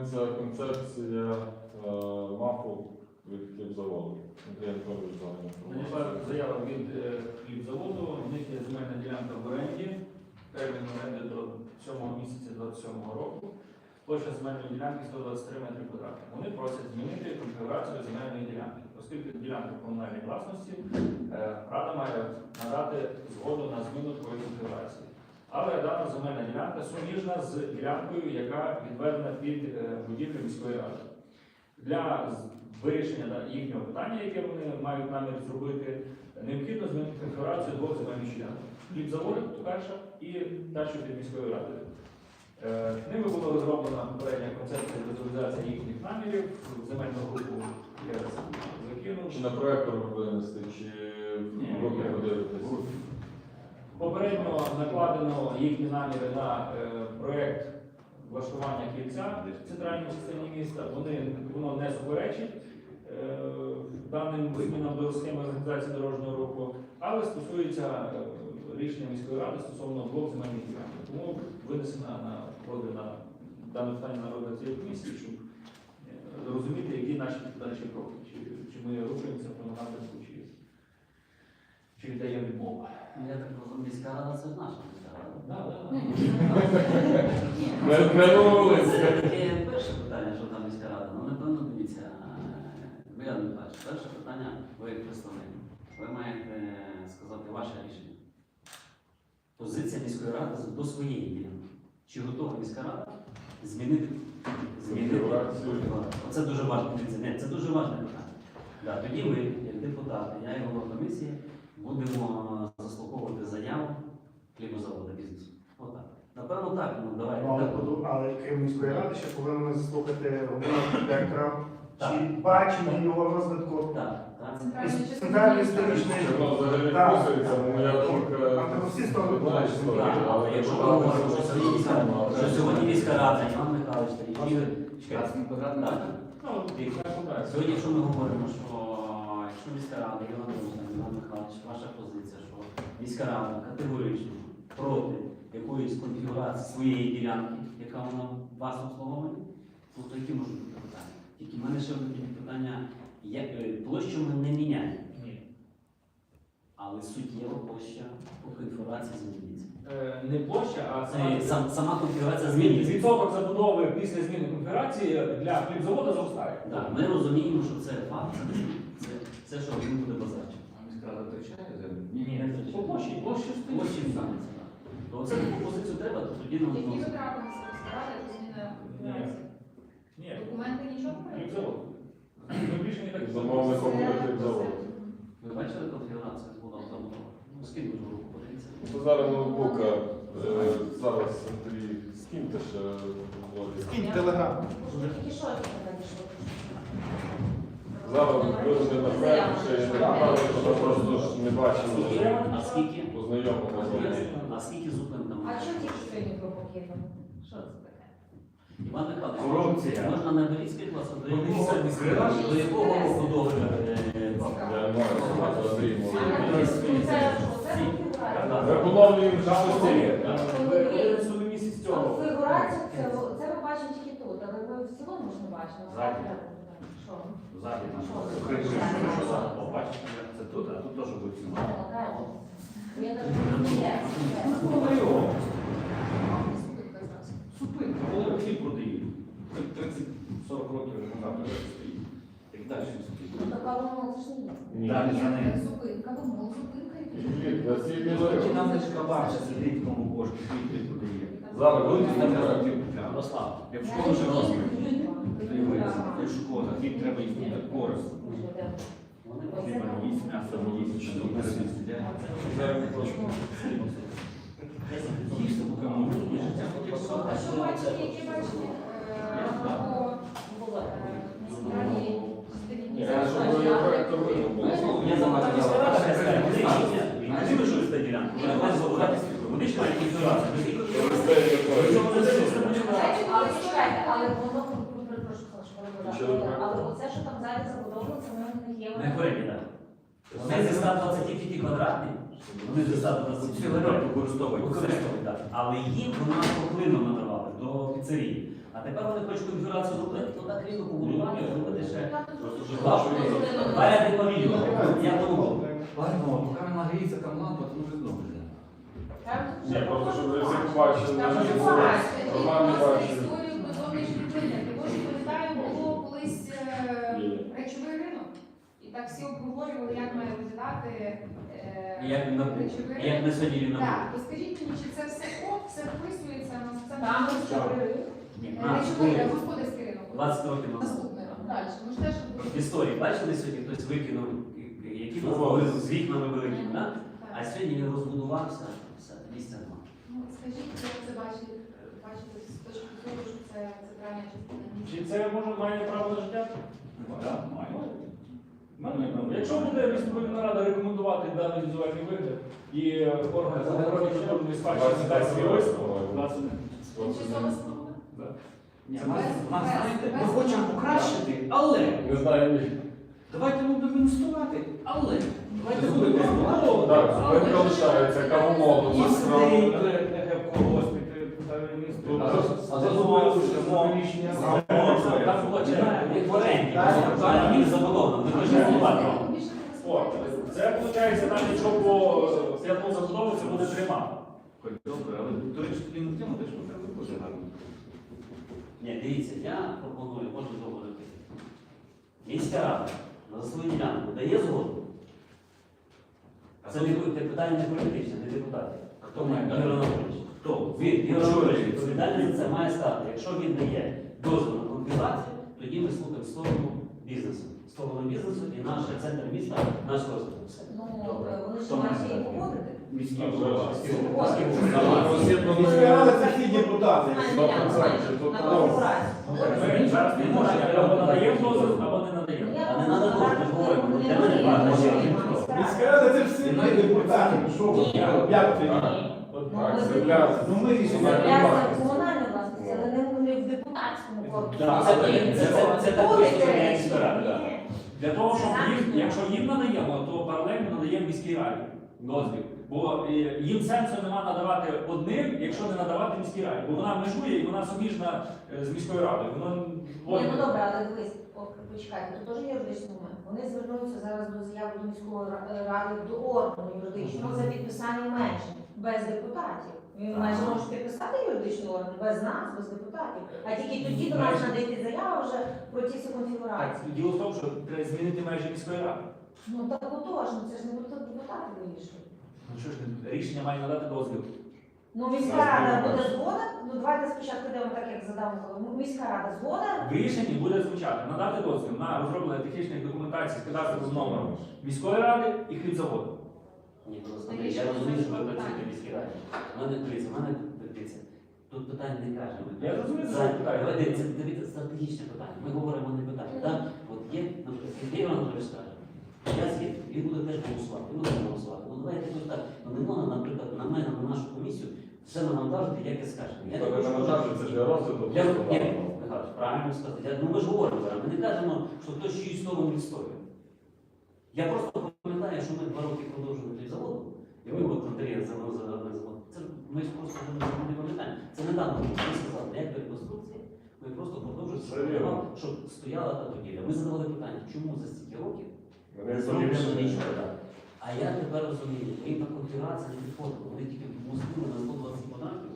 пропонується концепція е, МАФу від хлібзаводу. Андрій Анатолійович загальна Надійшла заява від е, хлібзаводу, у них є земельна ділянка в оренді, термін оренди до 7 місяця 27 року. Площа земельної ділянки 123 метри квадратних. Вони просять змінити конфігурацію земельної ділянки. Оскільки ділянка комунальної власності, е, рада має надати згоду на зміну такої конфігурації. Але дана земельна ділянка суміжна з ділянкою, яка відведена під е, будівлю міської ради. Для вирішення їхнього питання, яке вони мають намір зробити, необхідно змінити конфігурацію двох земельних ділянок. Хлібзавод, перша, і та, що під міською радою. Е, Ними була розроблена попередня концепція візуалізації їхніх намірів. В земельну групу я закинув. Чи на проектор винести, чи в ні. подивитися? Попередньо накладено їхні наміри на е, проект влаштування кільця в центральній частині міста. Вони воно не суперечить е, даним змінам до схеми організації дорожнього руху, але стосується е, рішення міської ради стосовно двох земельних ділянок. Тому винесена на на дане питання на цієї комісії, щоб розуміти, які наші далі кроки. Чи, чи ми рухаємося по напрямку, чи, даємо відмову. Ну, Я так розумію, міська рада це наша міська рада. Да, да. Ні, це- не таке перше питання, що там міська рада. Ну, напевно, дивіться, Богдан Михайлович, перше питання, ви як представник. Ви маєте сказати ваше рішення. Позиція міської ради до своєї ділянки. Чи готова міська рада змінити змінити. Це дуже важливе питання. Тоді ми, як депутати, я і голова комісії, будемо заслуховувати заяву хлібозаводу бізнесу. Отак. Напевно, так. Ну давайте. Але, так. але крім міської ради, ще повинні заслухати головного архітектора, Так. чи бачення його розвитку Так, воно взагалі Так. історія, Так, але якщо ми брати говоримо, що сьогодні міська рада, Іван Михайлович та Ігор, чекайте, так. Ну. Сьогодні, якщо ми говоримо, що якщо міська рада, Іван Михайлович, Іван Михайлович, ваша позиція, що міська рада категорично проти якоїсь конфігурації своєї ділянки, яка вона вас обслуговує, ну то які можуть бути питання? Тільки в мене ще одне питання, як, е, площу ми не міняємо, але суттєво площа по конфігурації змінюється. Е, Не площа, а сама сам, сама конфігурація змінюється. відсоток забудови після зміни конфігурації для хлібзаводу зростає. Так, ми розуміємо, що це факт, це, це що він буде базарчик. А міськрада втрачає землю? Ні, не втрачає. По площі, площі Площі стоїть. зміниться, так. То оце таку позицію треба, то тоді нам Які ну, витрати ради до зміни конфігурації? Ні, Документи нічого не мають? хлібзавод. Ми більше не так Замовником буде хлібзавод. Ви бачили конфігурацію з водом забудови? Ну, скинь вже руку, подивіться. То зараз ноутбука, е, зараз Андрій, скиньте ще Володі. Скинь телеграм. Тільки що це надійшло? Зараз виведе на проект, ще й не направили, що просто ж не бачимо. А скільки? Познайомимо. А скільки зупин там? А чого тільки сьогодні про покидано? Що це таке? Іван Михайлович, Корупція. можна на Берізький клас, до Ну, якого, ради. до якого року договір? е, Я не маю слова, Андрій А, може. ну, Це що, це конфігурація? Ми поновлюємо Там що ось є. є. Ви судовий місяць А цього. Конфігурацію це, це ми бачимо тільки тут, але ми в цілому ж не бачимо. Ззаді. О, бачите, це тут, а тут теж буде всі. Я навіть Ну. Супинка, коли хліб продають. 30-40 років вже стоїть. Як далі виступить? Ну, така воно ж не є. Далі за ним. Зупинка, думала, зупинка і нам не шкаба, що сидить кому хліб хліб подає. Зараз там на хотів Ярослав, Як в школу ще розмір. Як школа, треба їсти, як користь. Хліба не їсть, м'ясо не їсть, що тут сидять. Зараз ми трошки. Їсти, поки можна, життя А що бачите, які бачите е, по е, центральній Ні, я ж говорю, проектор видно було. Я замовляю міська рада, хай скаже, вони їздять, вони не вийшли з ділянки, вони мають забувати вони ж мають конфігурацію. Але чекайте, але воно перепрошую, що Нічого не перебуває. треба. Але оце, що там ззаді забудовано, це в них є. Не хворені, так. Вони зі 120 тільки квадратні, вони зі 120 Цілий рік використовують. використовують, так. Але їм вона поклину надавали до піцерії. А тепер вони хочуть конфігурацію зробити, то так рівно побудувати, зробити ще ряди павільйони. Я думав, Ладно, поки не нагріється там лампа, то може знову. Ні, просто щоб ви всі побачили, Там що же це бачите, Роман бачив. історію про зовнішні прийняти. Бо ж пам'ятаю, було колись е, Ні. речовий ринок. І так всі обговорювали, як має виглядати е, як набув. речовий Як на сьогодні він. Так, то скажіть мені, чи це все ок, все вписується на це Там речовий ринок. Ні, Е, на, речовий коли? е, господарський ринок. 20 років назад. Наступний. Далі. Ну ж теж В історії бачили сьогодні, хтось викинув, які були з вікнами великими, так? А Так. сьогодні він розбудувався, все, місця нема. Ну, скажіть, як це бачите, бачите з точки зору, що це центральна частина міста? Чи це може має право на життя? Так, має. Якщо буде містобудівна рада рекомендувати даний візуальний вигляд і е, орган охорони культурної спадщини дасть свій висновок, нас Тимчасова споруда? Ні, нас, нас, знаєте, ми хочемо покращити, але Не знаю, давайте ми будемо інвестувати, але давайте будемо Ну, інвестувати. Так, зупинка лишається, кавомолу, І стейк, Тут а задумали, Там було черга, як він забудовано, не. О, це виходить, навіть якщо по п'ятому забудову, це буде трима. Добре, але до речі, тоді не тема, теж треба дуже гарно. Ні, дивіться, я пропоную, можу зробити. Міська рада на свою ділянку дає згоду. Це не питання не політичне, не депутатів. Хто має Ігор. Хто? Він, Ігор Чого відповідальний за це має стати. Якщо він дає дозвіл на конфігурацію, тоді ми слухаємо сторону бізнесу. Сторону бізнесу і наш центр міста, наш розвиток. Все. Ну, Добре. вони ж Хто мають її погодити. Міський голова. Голова. Депутати. Ми зараз не можемо, або надаємо дозвіл, або не надаємо. А не надо дозвіл, говоримо. вони Для не мене важливо, що міська рада. Міська рада це всі ми депутати. Ну що ви? Як? От Ну, так, земля. Ну ми рішення приймаємо. це комунальна власність, але не, не в депутатському корпусі. Да, це- це- це- це так да. Ні. Для того, щоб їм, якщо їм надаємо, то паралельно надаємо міській раді дозвіл. Бо е, їм сенсу нема надавати одним, якщо не надавати міській раді. Бо вона межує і вона суміжна е, з міською радою. Воно Ні, ну добре, але дивись, о, почекайте, тут теж юридичний момент. Вони звернуться зараз до заяви до міської ра- ради до органу юридичного за підписання менше, без депутатів. Він майже може підписати юридичний орган без нас, без депутатів. А тільки тоді до нас надійти заява вже про ті всі так, конфігурації. діло в тому, що треба змінити межі міської ради. Ну так отож, ну це ж не депутати вирішують. Ну що ж, рішення має надати дозвіл. Ну міська рада буде згода. Ну давайте спочатку йдемо так, як задав Микола. Ну, міська рада згода. В рішенні буде звучати надати дозвіл на розроблення технічних документацій з кадастровим номером міської ради і хлібзаводу. Ні, просто я розумію, що ви працюєте в міській раді. У мене дивіться, у мене дивіться. Тут питання не кажемо. Я розумію, що це питання. Давайте, це дивіться, стратегічне питання. Ми говоримо не питання. Так, от є, наприклад, Ігор Анатолійович скаже, я звідти, він буде теж голосувати, ми будемо голосувати. Ну давайте якось так. Ну не можна, наприклад, на мене, на нашу комісію, все навантажити, як я скажемо. Я не хочу, не навантажується для розгляду. я. Правильно сказати. Я, ну ми ж говоримо зараз, ми не кажемо, що хтось чиюсь сторону відстоює. Я просто пам'ятаю, що ми два роки продовжували той завод, і ми от Андрія завод за одне завод. Це ми ж просто не, пам'ятаємо. Це недавно ми сказали, як до реконструкції, ми просто продовжуємо, щоб, стояла та будівля. Ми задавали питання, чому за стільки років не зроблено нічого так. А я тепер розумію, їм та конфігурація не підходила. Вони тільки мустили на 120 квадратів,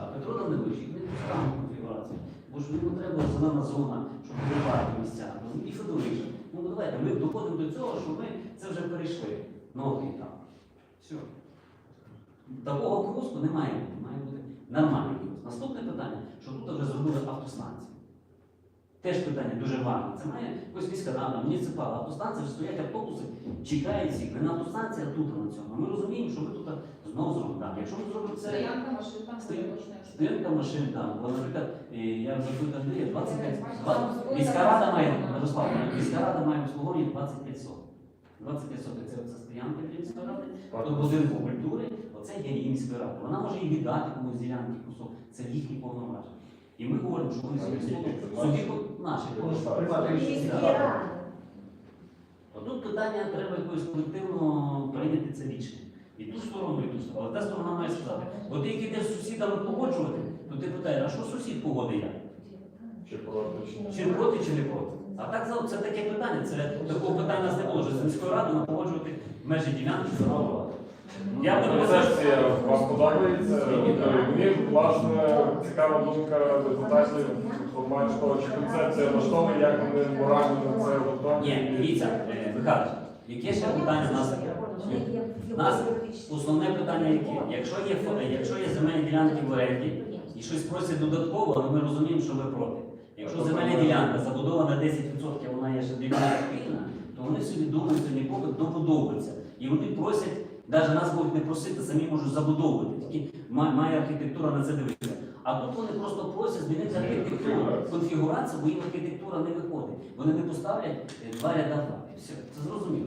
а Петро Данилович їх не пускав на конфігурацію. Бо ж йому треба зелена зона, щоб прибрати місця. І Федорович. Ну давайте, ми доходимо до цього, що ми це вже перейшли. Новий етап. Все. Такого кіоску не має бути. Має бути нормальний кіоск. Наступне питання, що тут вже зробили автостанцію. Теж питання дуже важливе. Це має якось міська рада, муніципал, автостанція, вже стоять автобуси, чекають всіх. Не на автостанції, а тут на цьому. Ми розуміємо, що ми тут знову зробимо. Так, Якщо ми зробимо це. Стоянка машин там Стоянка. машин там, бо, наприклад, е, я запитую Андрія, 25, 20, міська рада має. Мирослав, міська рада має обслуговування 25 соток. 25 соток це, це стоянка для міської ради, до будинку культури, оце є її міська рада. Вона може і віддати комусь ділянки кусок, це їхні повноваження. І ми говоримо, що вони собі собі наші Да. Отут питання треба якось колективно прийняти це рішення. І ту сторону, і ту сторону. Але та сторона має сказати, бо ти як ідеш з сусідами погоджувати, то ти питаєш, а що сусід погоди як? Чи проти, чи Чи проти, чи не проти? А так це таке питання. Це такого питання нас не було. що З міською радою межі ділянки забудувати. Я б не Концепція вам подобається? Мені, власне, цікава думка депутатів того, чи концепція влаштовує, як вони морально на це готові. Ні, дивіться, е, Михайлович, яке ще питання в нас? У нас Основне питання яке? Якщо є фо- якщо є земельні ділянки в оренді і щось просять додатково, але ми розуміємо, що ви проти. Якщо земельна ділянка забудована 10%, вона є ще спільна, то вони собі думають, що ніколи добудовуються. І вони просять, навіть нас будуть не просити, самі можуть забудовувати. Тільки має архітектура на це дивитися. А тут вони просто просять змінити архітектуру, конфігурацію, бо їм архітектура не виходить. Вони не поставлять е, два ряда фактів. Все, це зрозуміло.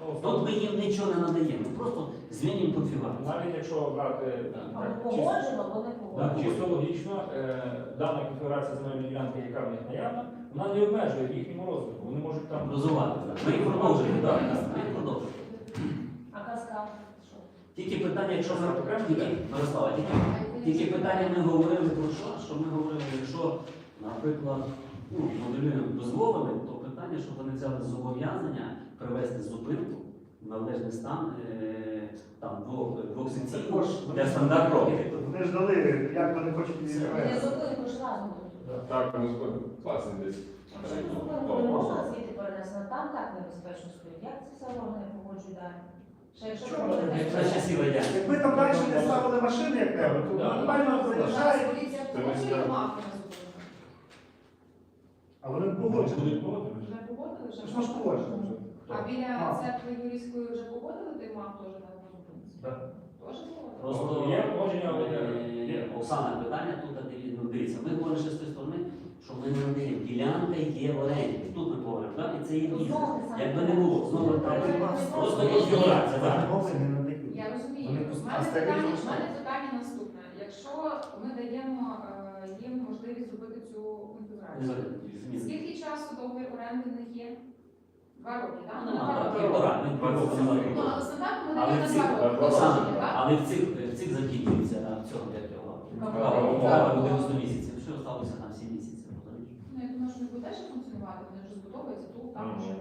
Ну, Тут ми їм нічого не надаємо, просто змінюємо конфігурацію. Навіть якщо брати чисто- погоджено, бо не Так, чисто логічно, е, дана конфігурація земельної ділянки, яка в них наявна, вона не обмежує їхньому розвитку. Вони можуть там Розвивати. Ми їх продовжуємо, так, ми їх продовжуємо. А казка. Тільки питання, якщо тільки Мирослава, тільки, тільки питання ми говорили про що? Що ми говорили, якщо, наприклад, ну, моделюємо дозволене, то питання, щоб вони взяли зобов'язання привести зупинку в належний стан е, там двох, двох Також для стандарту архітектури. Вони ж дали, як вони хочуть її Не зупинку ж разом. Так, ми згодні. Класний десь. Якщо зупинку не можна звідти перенести, там так небезпечно стоїть. Як це все далі? Якщо ще сіла я. Якби там далі не ставили машини, як треба, то нормально не погоджує зупинку. а вони погоджені. Вже погодили, вже Ж вже. А біля церкви Юрійської вже погодили той мав теж на? Так. Просто Є погодження, е, є. Оксана, питання тут диві- ну, дивіться. Ми говоримо ще з тої сторони, що ми не надаємо. Ділянка є в оренді. Тут ми говоримо, так? І це є бізнес. Якби не було, знову. Просто конфігурація, так. Вони не надають. Я розумію. Вони У мене питання, в мене питання наступне. Якщо ми даємо е, їм можливість зробити цю конфігурацію, скільки часу договір оренди в них є? Два роки, так? Ну, На два роки. Ну, назад. але стандартно на два роки. Так? але в цих, в цих закінчується цього як його. Кава. Кава 90 місяців. Що залишилося там 7 місяців? розумієш? Ну, я думаю, що не буде ще функціонувати, вони вже збудовуються тут, там вже.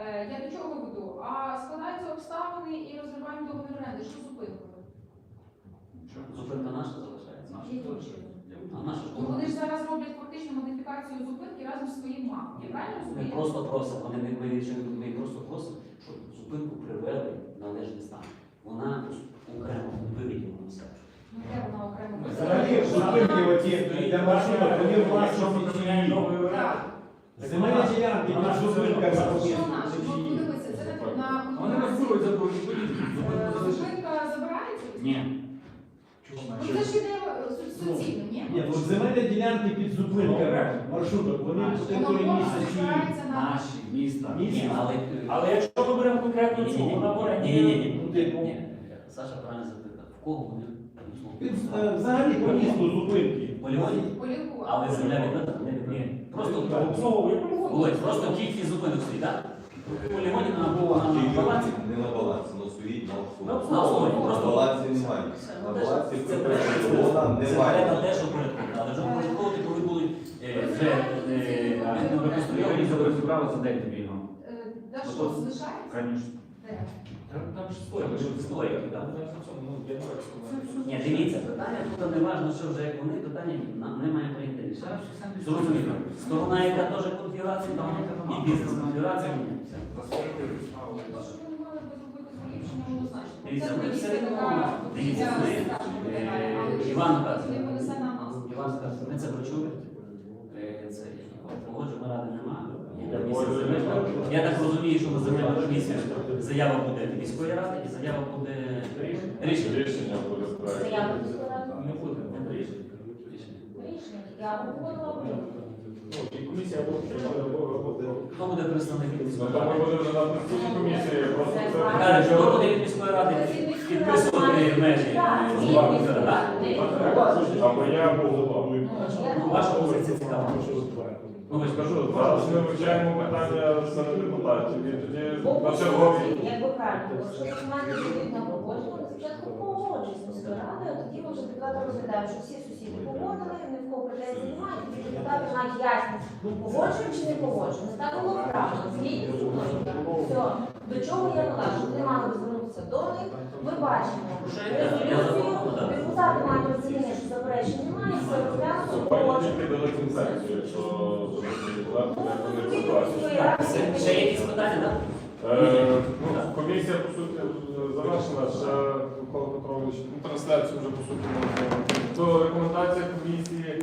Е, Я до чого веду? А складаються обставини і розриваємо договір оренди. Що з зупинкою? Зупинка наша залишається. А наша Ну, вони ж зараз роблять фактично модифікацію зупинки разом з своїм мапом. Я правильно Ми розумію? просто просимо, вони не ми, нічого- ми просто просимо, щоб зупинку привели в належний стан. Вона окремо виведена все. Ну, де вона окремо? Взагалі, зупинки оті для маршруток, вони власні оренди. Так. Земельні ділянки під зупинками Що наше? Ну, подивися, це на Вони розберують за поїздки. Е, Зупинка забирається? Ні. Ну, це ж іде е, суцільно, ні? Ні, от земельні ділянки під зупинками маршруток, вони Наші. по Воно території повністю міста чи збирається на... Наші міста. Ні, але Але якщо ми беремо конкретно цю, вона оренді. ні, ні, ні, Ну, типу. ні. Саша правильно запитав. В кого вони під, е, взагалі по місту зупинки. Полігоні? Полігон. Але земля? Не відведена. Просто Обслуговує. Просто кількість зупинок стоїть, так? Полігоні на було на балансі. Не на балансі, але стоїть на обслуговуванні, На балансі немає. На балансі Це вона треба немає. теж упорядкувати, але вже коли Вони реконструйовані розібралися день тобі. ну. Е, Де що, залишається? Звісно. Де? Там ж стойки. Стойки, так. На цьому, ну. Ні, дивіться, питання тут не важливо, що вже як вони, питання немає прийняти. Зрозуміло. Сторона, яка теж конфігурація, там і бізнес конфігурація міняється. Ні, то, що вони мали би зробити поліпшення, однозначно. Бо Дивіться, ми все дивіться, ми, е, Іван каже. Іван скаже, ми це почули. Е, Це ради немає. Я так розумію, що на земельну комісію заява буде міської ради і заява буде рішення. Рішення буде проект. Заяву складати. Не буде. Не буде рішення. Рішення. Рішення. Я погодила. Ну, і комісія роботи. Хто буде представник від Ну, міської ми ради? будемо на комісії, просто це... Хто буде від міської ради підписувати межі? Так, ні. Або я, голова. Ну, Ваша позиція цікава. Ну, я скажу, зараз ми вивчаємо питання серед депутатів, і тоді на черговій Якби правильно, будуть на спочатку погоджуюсь з міською радою, тоді ми вже депутати розглядаємо, що всі сусіди погодили, ні в кого претензій немає, тоді депутати мають ясність, погоджуємо чи не погоджуємо. Так було правильно, згідно з мною. Все, до чого я вела, що вони мали звернутися до них, ми бачимо резолюцію, депутати мають оцінити, що заперечень немає, все розглянути, погоджуємо. Ну, Ще якісь питання, так? Е, ну, Комісія, по суті, завершена. Ще Микола Петрович, ну, трансляцію вже, по суті, можна. То рекомендація комісії